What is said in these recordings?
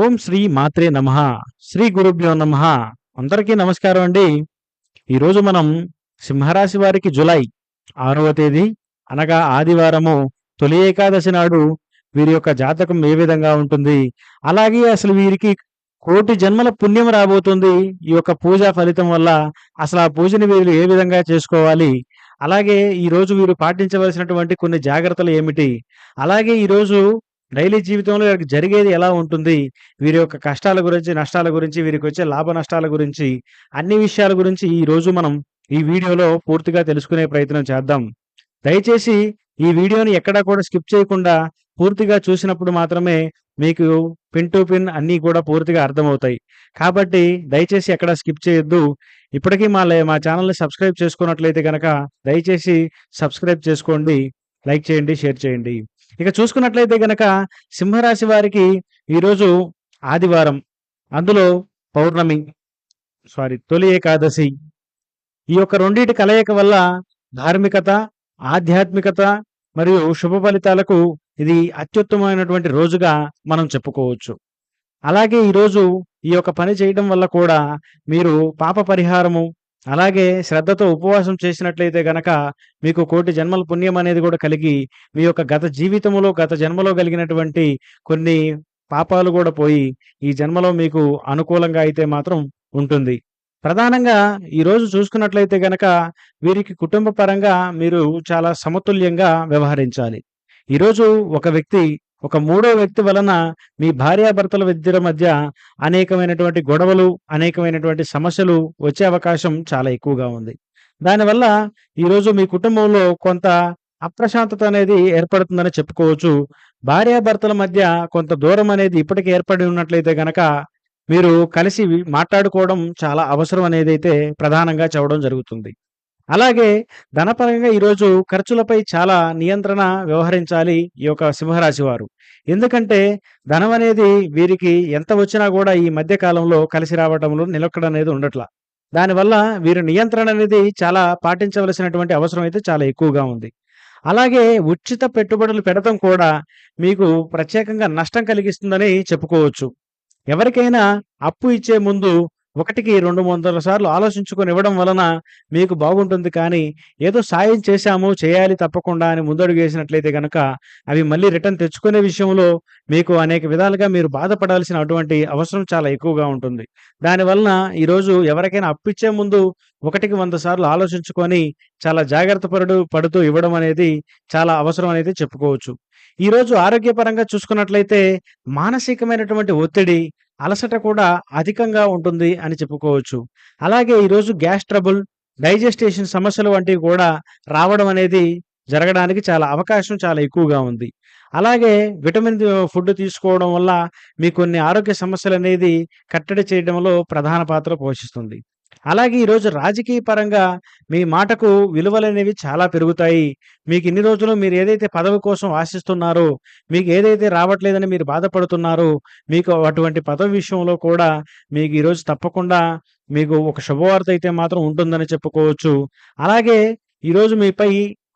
ఓం శ్రీ మాత్రే నమ. శ్రీ గురుభ్యో నమ. అందరికీ నమస్కారం అండి. ఈరోజు మనం సింహరాశి వారికి జులై ఆరవ తేదీ అనగా ఆదివారము తొలి ఏకాదశి నాడు వీరి యొక్క జాతకం ఏ విధంగా ఉంటుంది? అలాగే అసలు వీరికి కోటి జన్మల పుణ్యం రాబోతుంది. ఈ యొక్క పూజా ఫలితం వల్ల అసలు ఆ పూజని వీరు ఏ విధంగా చేసుకోవాలి? అలాగే ఈ రోజు వీరు పాటించవలసినటువంటి కొన్ని జాగ్రత్తలు ఏమిటి? అలాగే ఈ రోజు డైలీ జీవితంలో వీరికి జరిగేది ఎలా ఉంటుంది? వీరి యొక్క కష్టాల గురించి నష్టాల గురించి వీరికి వచ్చే లాభ నష్టాల గురించి అన్ని విషయాల గురించి ఈ రోజు మనం ఈ వీడియోలో పూర్తిగా తెలుసుకునే ప్రయత్నం చేద్దాం. దయచేసి ఈ వీడియోని ఎక్కడా కూడా స్కిప్ చేయకుండా పూర్తిగా చూసినప్పుడు మాత్రమే మీకు పిన్ టు పిన్ అన్నీ కూడా పూర్తిగా అర్థమవుతాయి. కాబట్టి దయచేసి ఎక్కడ స్కిప్ చేయొద్దు. ఇప్పటికీ మా మా ఛానల్ని సబ్స్క్రైబ్ చేసుకున్నట్లయితే కనుక దయచేసి సబ్స్క్రైబ్ చేసుకోండి లైక్ చేయండి షేర్ చేయండి. ఇక చూసుకున్నట్లయితే గనక సింహరాశి వారికి ఈరోజు ఆదివారం అందులో పౌర్ణమి సారీ తొలి ఏకాదశి. ఈ యొక్క రెండింటి కలయిక వల్ల ధార్మికత ఆధ్యాత్మికత మరియు శుభ ఫలితాలకు ఇది అత్యుత్తమమైనటువంటి రోజుగా మనం చెప్పుకోవచ్చు. అలాగే ఈరోజు ఈ యొక్క పని చేయడం వల్ల కూడా మీరు పాప పరిహారము అలాగే శ్రద్ధతో ఉపవాసం చేసినట్లయితే గనక మీకు కోటి జన్మల పుణ్యం అనేది కూడా కలిగి మీ యొక్క గత జీవితంలో గత జన్మలో కలిగినటువంటి కొన్ని పాపాలు కూడా పోయి ఈ జన్మలో మీకు అనుకూలంగా అయితే మాత్రం ఉంటుంది. ప్రధానంగా ఈరోజు చూసుకున్నట్లయితే గనక వీరికి కుటుంబ పరంగా మీరు చాలా సమతుల్యంగా వ్యవహరించాలి. ఈరోజు ఒక వ్యక్తి ఒక మూడో వ్యక్తి వలన మీ భార్యాభర్తల ఇద్దరి మధ్య అనేకమైనటువంటి గొడవలు అనేకమైనటువంటి సమస్యలు వచ్చే అవకాశం చాలా ఎక్కువగా ఉంది. దానివల్ల ఈరోజు మీ కుటుంబంలో కొంత అప్రశాంతత అనేది ఏర్పడుతుందని చెప్పుకోవచ్చు. భార్యాభర్తల మధ్య కొంత దూరం అనేది ఇప్పటికే ఏర్పడి ఉన్నట్లయితే గనక మీరు కలిసి మాట్లాడుకోవడం చాలా అవసరం అనేది అయితే ప్రధానంగా చెప్పడం జరుగుతుంది. అలాగే ధనపరంగా ఈరోజు ఖర్చులపై చాలా నియంత్రణ వ్యవహరించాలి ఈ యొక్క సింహరాశి వారు. ఎందుకంటే ధనం అనేది వీరికి ఎంత వచ్చినా కూడా ఈ మధ్య కాలంలో కలిసి రావడంలో నిలకడ అనేది ఉండట్లా. దానివల్ల వీరి నియంత్రణ అనేది చాలా పాటించవలసినటువంటి అవసరం అయితే చాలా ఎక్కువగా ఉంది. అలాగే ఉచిత పెట్టుబడులు పెడతం కూడా మీకు ప్రత్యేకంగా నష్టం కలిగిస్తుందని చెప్పుకోవచ్చు. ఎవరికైనా అప్పు ఇచ్చే ముందు ఒకటికి రెండు వందల సార్లు ఆలోచించుకొని ఇవ్వడం వలన మీకు బాగుంటుంది కానీ ఏదో సాయం చేశాము చేయాలి తప్పకుండా అని ముందడుగు వేసినట్లయితే కనుక అవి మళ్ళీ రిటర్న్ తెచ్చుకునే విషయంలో మీకు అనేక విధాలుగా మీరు బాధపడాల్సిన అటువంటి అవసరం చాలా ఎక్కువగా ఉంటుంది. దానివలన ఈరోజు ఎవరికైనా అప్పిచ్చే ముందు ఒకటికి వంద సార్లు ఆలోచించుకొని చాలా జాగ్రత్త పడుతూ ఇవ్వడం అనేది చాలా అవసరం అనేది చెప్పుకోవచ్చు. ఈరోజు ఆరోగ్యపరంగా చూసుకున్నట్లయితే మానసికమైనటువంటి ఒత్తిడి అలసట కూడా అధికంగా ఉంటుంది అని చెప్పుకోవచ్చు. అలాగే ఈరోజు గ్యాస్ ట్రబుల్ డైజెస్టేషన్ సమస్యలు వంటివి కూడా రావడం అనేది జరగడానికి చాలా అవకాశం చాలా ఎక్కువగా ఉంది. అలాగే విటమిన్ ఫుడ్ తీసుకోవడం వల్ల మీ కొన్ని ఆరోగ్య సమస్యలు అనేది కట్టడి చేయడంలో ప్రధాన పాత్ర పోషిస్తుంది. అలాగే ఈరోజు రాజకీయ పరంగా మీ మాటకు విలువలనేవి చాలా పెరుగుతాయి. మీకు ఇన్ని రోజులు మీరు ఏదైతే పదవి కోసం ఆశిస్తున్నారో మీకు ఏదైతే రావట్లేదని మీరు బాధపడుతున్నారో మీకు అటువంటి పదవి విషయంలో కూడా మీకు ఈరోజు తప్పకుండా మీకు ఒక శుభవార్త అయితే మాత్రం ఉంటుందని చెప్పుకోవచ్చు. అలాగే ఈరోజు మీపై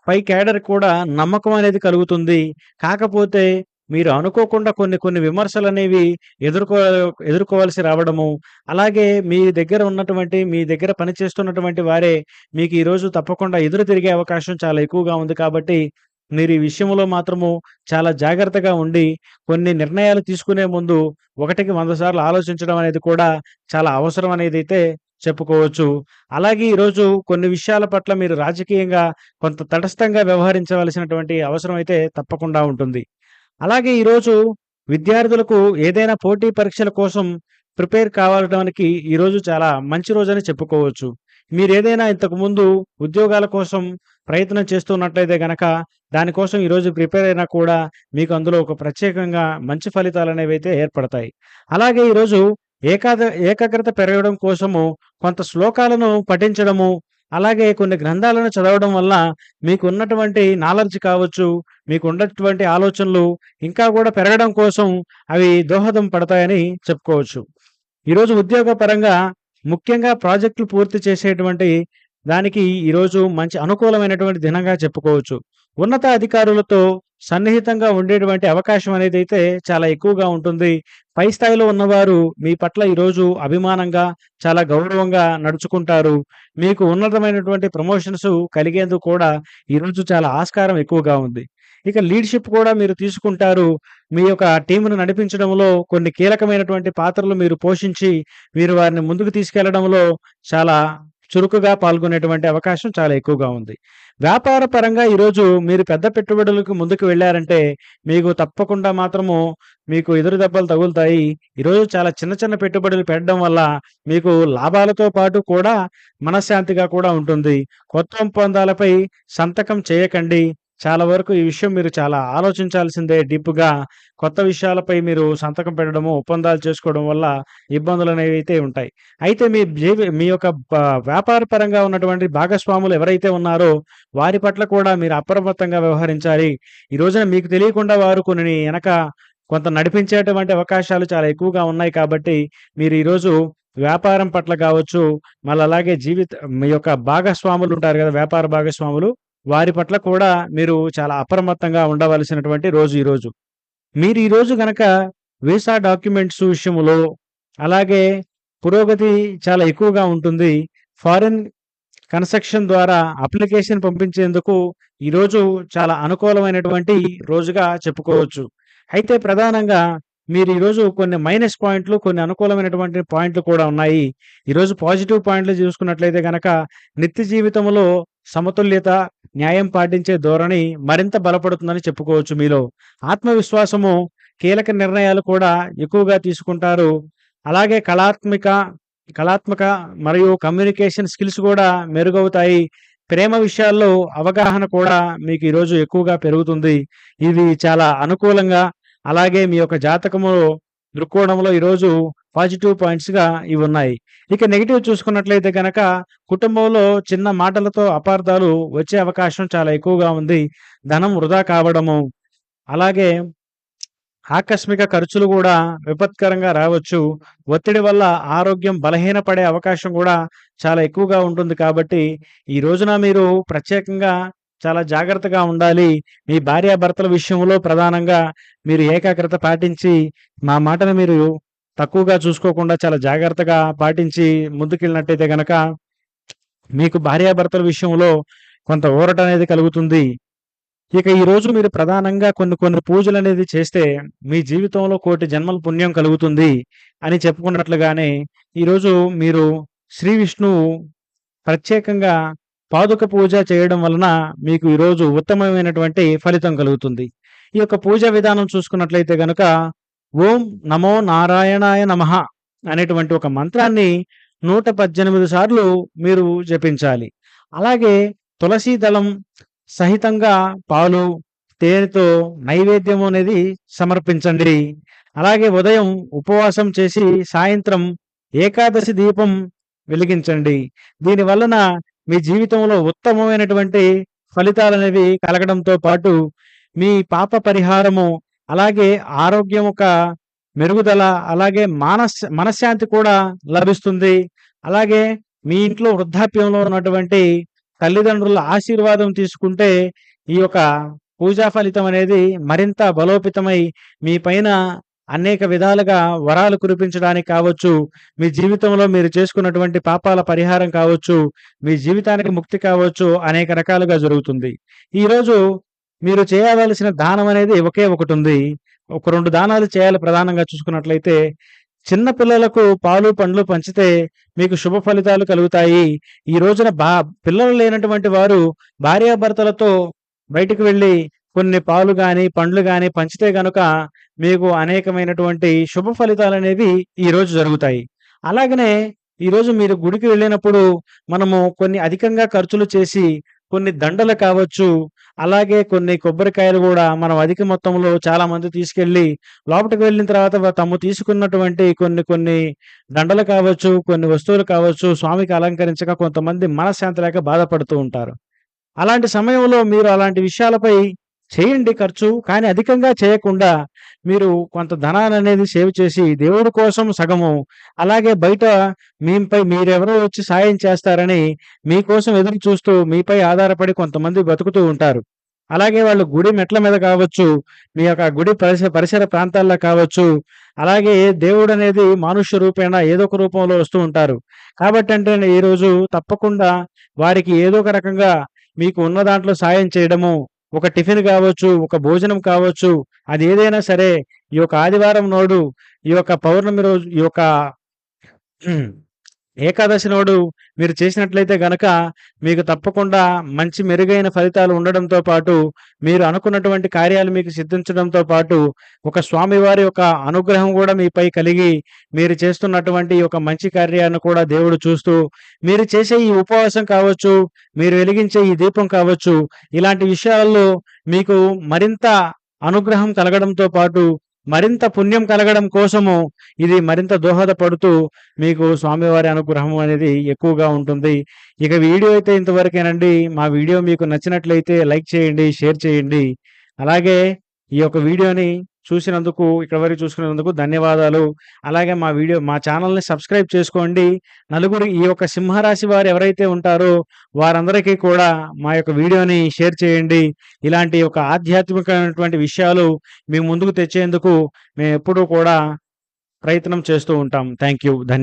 పై క్యాడర్ కూడా నమ్మకం అనేది కలుగుతుంది. కాకపోతే మీరు అనుకోకుండా కొన్ని కొన్ని విమర్శలు అనేవి ఎదుర్కో ఎదుర్కోవాల్సి రావడము అలాగే మీ దగ్గర ఉన్నటువంటి మీ దగ్గర పనిచేస్తున్నటువంటి వారే మీకు ఈరోజు తప్పకుండా ఎదురు తిరిగే అవకాశం చాలా ఎక్కువగా ఉంది కాబట్టి మీరు ఈ విషయంలో మాత్రము చాలా జాగ్రత్తగా ఉండి కొన్ని నిర్ణయాలు తీసుకునే ముందు ఒకటికి వంద సార్లు ఆలోచించడం అనేది కూడా చాలా అవసరం అనేది అయితే చెప్పుకోవచ్చు. అలాగే ఈరోజు కొన్ని విషయాల పట్ల మీరు రాజకీయంగా కొంత తటస్థంగా వ్యవహరించవలసినటువంటి అవసరం అయితే తప్పకుండా ఉంటుంది. అలాగే ఈరోజు విద్యార్థులకు ఏదైనా పోటీ పరీక్షల కోసం ప్రిపేర్ కావడానికి ఈరోజు చాలా మంచి రోజని చెప్పుకోవచ్చు. మీరు ఏదైనా ఇంతకుముందు ఉద్యోగాల కోసం ప్రయత్నం చేస్తున్నట్లయితే గనక దానికోసం ఈరోజు ప్రిపేర్ అయినా కూడా మీకు అందులో ఒక ప్రత్యేకంగా మంచి ఫలితాలు అనేవి అయితే ఏర్పడతాయి. అలాగే ఈరోజు ఏకాద ఏకాగ్రత పెరగడం కోసము కొంత శ్లోకాలను పఠించడము అలాగే కొన్ని గ్రంథాలను చదవడం వల్ల మీకు ఉన్నటువంటి నాలెడ్జ్ కావచ్చు మీకు ఉన్నటువంటి ఆలోచనలు ఇంకా కూడా పెరగడం కోసం అవి దోహదం పడతాయని చెప్పుకోవచ్చు. ఈరోజు ఉద్యోగ పరంగా ముఖ్యంగా ప్రాజెక్టులు పూర్తి చేసేటువంటి దానికి ఈరోజు మంచి అనుకూలమైనటువంటి దినంగా చెప్పుకోవచ్చు. ఉన్నత అధికారులతో సన్నిహితంగా ఉండేటువంటి అవకాశం అనేది అయితే చాలా ఎక్కువగా ఉంటుంది. పై స్థాయిలో ఉన్నవారు మీ పట్ల ఈరోజు అభిమానంగా, చాలా గౌరవంగా నడుచుకుంటారు. మీకు ఉన్నతమైనటువంటి ప్రమోషన్స్ కలిగేందుకు కూడా ఈరోజు చాలా ఆస్కారం ఎక్కువగా ఉంది. ఇక లీడర్‌షిప్ కూడా మీరు తీసుకుంటారు. మీ యొక్క టీంను నడిపించడంలో కొన్ని కీలకమైనటువంటి పాత్రలు మీరు పోషించి, మీరు వారిని ముందుకు తీసుకెళ్ళడంలో చాలా చురుకుగా పాల్గొనేటువంటి అవకాశం చాలా ఎక్కువగా ఉంది. వ్యాపార పరంగా ఈరోజు మీరు పెద్ద పెట్టుబడులకు ముందుకు వెళ్ళారంటే మీకు తప్పకుండా మాత్రము మీకు ఎదురు దెబ్బలు తగులుతాయి. ఈరోజు చాలా చిన్న చిన్న పెట్టుబడులు పెట్టడం వల్ల మీకు లాభాలతో పాటు కూడా మనశ్శాంతిగా కూడా ఉంటుంది. కొత్త ఒప్పందాలపై సంతకం చేయకండి. చాలా వరకు ఈ విషయం మీరు చాలా ఆలోచించాల్సిందే డీప్‌గా. కొత్త విషయాలపై మీరు సంతకం పెట్టడము, ఒప్పందాలు చేసుకోవడం వల్ల ఇబ్బందులు అనేవి అయితే ఉంటాయి. అయితే మీ జీవి మీ యొక్క వ్యాపార పరంగా ఉన్నటువంటి భాగస్వాములు ఎవరైతే ఉన్నారో, వారి పట్ల కూడా మీరు అప్రమత్తంగా వ్యవహరించాలి. ఈ రోజున మీకు తెలియకుండా వారు కొన్ని వెనక కొంత నడిపించేటువంటి అవకాశాలు చాలా ఎక్కువగా ఉన్నాయి కాబట్టి, మీరు ఈరోజు వ్యాపారం పట్ల కావచ్చు, మళ్ళీ అలాగే జీవిత మీ యొక్క భాగస్వాములు ఉంటారు కదా! వ్యాపార భాగస్వాములు, వారి పట్ల కూడా మీరు చాలా అప్రమత్తంగా ఉండవలసినటువంటి రోజు ఈరోజు. మీరు ఈరోజు గనక వీసా డాక్యుమెంట్స్ విషయంలో, అలాగే పురోగతి చాలా ఎక్కువగా ఉంటుంది. ఫారిన్ కన్‌స్ట్రక్షన్ ద్వారా అప్లికేషన్ పంపించేందుకు ఈరోజు చాలా అనుకూలమైనటువంటి రోజుగా చెప్పుకోవచ్చు. అయితే ప్రధానంగా మీరు ఈరోజు కొన్ని మైనస్ పాయింట్లు, కొన్ని అనుకూలమైనటువంటి పాయింట్లు కూడా ఉన్నాయి. ఈరోజు పాజిటివ్ పాయింట్లు చూసుకున్నట్లయితే కనుక నిత్య జీవితంలో సమతుల్యత, న్యాయం పాటించే ధోరణి మరింత బలపడుతుందని చెప్పుకోవచ్చు మీలో. ఆత్మవిశ్వాసము, కీలక నిర్ణయాలు కూడా ఎక్కువగా తీసుకుంటారు. అలాగే కళాత్మిక కళాత్మక మరియు కమ్యూనికేషన్ స్కిల్స్ కూడా మెరుగవుతాయి. ప్రేమ విషయాల్లో అవగాహన కూడా మీకు ఈరోజు ఎక్కువగా పెరుగుతుంది. ఇది చాలా అనుకూలంగా, అలాగే మీ యొక్క జాతకములో దృక్కోణంలో ఈరోజు పాజిటివ్ పాయింట్స్‌గా ఇవి ఉన్నాయి ఇక నెగెటివ్ చూసుకున్నట్లయితే కనుక కుటుంబంలో చిన్న మాటలతో అపార్థాలు వచ్చే అవకాశం చాలా ఎక్కువగా ఉంది. ధనం వృధా కావడము, అలాగే ఆకస్మిక ఖర్చులు కూడా విపత్కరంగా రావచ్చు. ఒత్తిడి వల్ల ఆరోగ్యం బలహీనపడే అవకాశం కూడా చాలా ఎక్కువగా ఉంటుంది కాబట్టి, ఈ రోజున మీరు ప్రత్యేకంగా చాలా జాగ్రత్తగా ఉండాలి. మీ భార్యాభర్తల విషయంలో ప్రధానంగా మీరు ఏకాగ్రత పాటించి, మా మాటను మీరు తక్కువగా చూసుకోకుండా చాలా జాగ్రత్తగా పాటించి ముందుకెళ్ళినట్టయితే గనక, మీకు భార్యాభర్తల విషయంలో కొంత ఊరట అనేది కలుగుతుంది. ఇక ఈరోజు మీరు ప్రధానంగా కొన్ని కొన్ని పూజలు అనేది చేస్తే, మీ జీవితంలో కోటి జన్మల పుణ్యం కలుగుతుంది అని చెప్పుకున్నట్లుగానే, ఈరోజు మీరు శ్రీ విష్ణువు ప్రత్యేకంగా పాదుక పూజ చేయడం వలన మీకు ఈరోజు ఉత్తమమైనటువంటి ఫలితం కలుగుతుంది. ఈ యొక్క పూజా విధానం చూసుకున్నట్లయితే గనక, ఓం నమో నారాయణాయ నమః అనేటువంటి ఒక మంత్రాన్ని 118 సార్లు మీరు జపించాలి. అలాగే తులసీ దళం సహితంగా పాలు, తేనెతో నైవేద్యం అనేది సమర్పించండి. అలాగే ఉదయం ఉపవాసం చేసి, సాయంత్రం ఏకాదశి దీపం వెలిగించండి. దీని వలన మీ జీవితంలో ఉత్తమమైనటువంటి ఫలితాలనేవి కలగడంతో పాటు, మీ పాప పరిహారము, అలాగే ఆరోగ్యం ఒక మెరుగుదల, అలాగే మానస్ మనశ్శాంతి కూడా లభిస్తుంది. అలాగే మీ ఇంట్లో వృద్ధాప్యంలో ఉన్నటువంటి తల్లిదండ్రుల ఆశీర్వాదం తీసుకుంటే, ఈ యొక్క పూజా ఫలితం అనేది మరింత బలోపేతమై, మీ పైన అనేక విధాలుగా వరాలు కురిపించడానికి కావచ్చు, మీ జీవితంలో మీరు చేసుకున్నటువంటి పాపాల పరిహారం కావచ్చు, మీ జీవితానికి ముక్తి కావచ్చు, అనేక రకాలుగా జరుగుతుంది. ఈరోజు మీరు చేయవలసిన దానం అనేది ఒకే ఒకటి ఉంది ఒక రెండు దానాలు చేయాలి ప్రధానంగా చూసుకున్నట్లయితే, చిన్న పిల్లలకు పాలు, పండ్లు పంచితే మీకు శుభ ఫలితాలు కలుగుతాయి. ఈ రోజున బా పిల్లలు లేనటువంటి వారు భార్యాభర్తలతో బయటకు వెళ్ళి కొన్ని పాలు గాని, పండ్లు గాని పంచితే గనుక మీకు అనేకమైనటువంటి శుభ ఫలితాలు అనేవి ఈరోజు జరుగుతాయి. అలాగనే ఈరోజు మీరు గుడికి వెళ్ళినప్పుడు మనము కొన్ని అధికంగా ఖర్చులు చేసి, కొన్ని దండలు కావచ్చు, అలాగే కొన్ని కొబ్బరికాయలు కూడా మనం అధిక మొత్తంలో చాలామంది తీసుకెళ్ళి, లోపలికి వెళ్ళిన తర్వాత వ తాము తీసుకున్నటువంటి కొన్ని కొన్ని దండలు కావచ్చు, కొన్ని వస్తువులు కావచ్చు, స్వామికి అలంకరించక కొంతమంది మనశ్శాంతి లేక బాధపడుతూ ఉంటారు. అలాంటి సమయంలో మీరు అలాంటి విషయాలపై చేయండి ఖర్చు. కానీ అధికంగా చేయకుండా, మీరు కొంత ధనాన్ని అనేది సేవ్ చేసి, దేవుడి కోసం సగము, అలాగే బయట మీపై మీరెవరో వచ్చి సాయం చేస్తారని, మీకోసం ఎదురు చూస్తూ, మీపై ఆధారపడి కొంతమంది బతుకుతూ ఉంటారు. అలాగే వాళ్ళు గుడి మెట్ల మీద కావచ్చు, మీ యొక్క గుడి పరిసర పరిసర ప్రాంతాల్లో కావచ్చు, అలాగే దేవుడనేది మానుష్య రూపేణ ఏదో ఒక రూపంలో వస్తూ ఉంటారు. కాబట్టి అంటే ఈరోజు తప్పకుండా వారికి ఏదో ఒక రకంగా మీకు ఉన్న దాంట్లో సాయం చేయడము, ఒక టిఫిన్ కావచ్చు, ఒక భోజనం కావచ్చు, అది ఏదైనా సరే ఈ యొక్క ఆదివారం నాడు, ఈ యొక్క పౌర్ణమి రోజు ఈ యొక్క ఏకాదశి నాడు మీరు చేసినట్లయితే గనక మీకు తప్పకుండా మంచి మెరుగైన ఫలితాలు ఉండడంతో పాటు, మీరు అనుకున్నటువంటి కార్యాలు మీకు సిద్ధించడంతో పాటు, ఒక స్వామివారి యొక్క అనుగ్రహం కూడా మీపై కలిగి, మీరు చేస్తున్నటువంటి ఒక మంచి కార్యాన్ని కూడా దేవుడు చూస్తూ, మీరు చేసే ఈ ఉపవాసం కావచ్చు, మీరు వెలిగించే ఈ దీపం కావచ్చు, ఇలాంటి విషయాల్లో మీకు మరింత అనుగ్రహం కలగడంతో పాటు, మరింత పుణ్యం కలగడం కోసము ఇది మరింత దోహదపడుతూ, మీకు స్వామివారి అనుగ్రహం అనేది ఎక్కువగా ఉంటుంది. ఇక వీడియో అయితే ఇంతవరకేనండి. మా వీడియో మీకు నచ్చినట్లయితే లైక్ చేయండి, షేర్ చేయండి. అలాగే ఈ యొక్క వీడియోని చూసినందుకు, ఇక్కడ వరకు చూసుకున్నందుకు ధన్యవాదాలు. అలాగే మా వీడియో మా ఛానెల్‌ని సబ్స్క్రైబ్ చేసుకోండి. నలుగురు ఈ యొక్క సింహరాశి వారు ఎవరైతే ఉంటారో వారందరికీ కూడా మా యొక్క వీడియోని షేర్ చేయండి. ఇలాంటి ఒక ఆధ్యాత్మికమైనటువంటి విషయాలు మీ ముందుకు తెచ్చేందుకు మేము ఎప్పుడూ కూడా ప్రయత్నం చేస్తూ ఉంటాం. Thank you.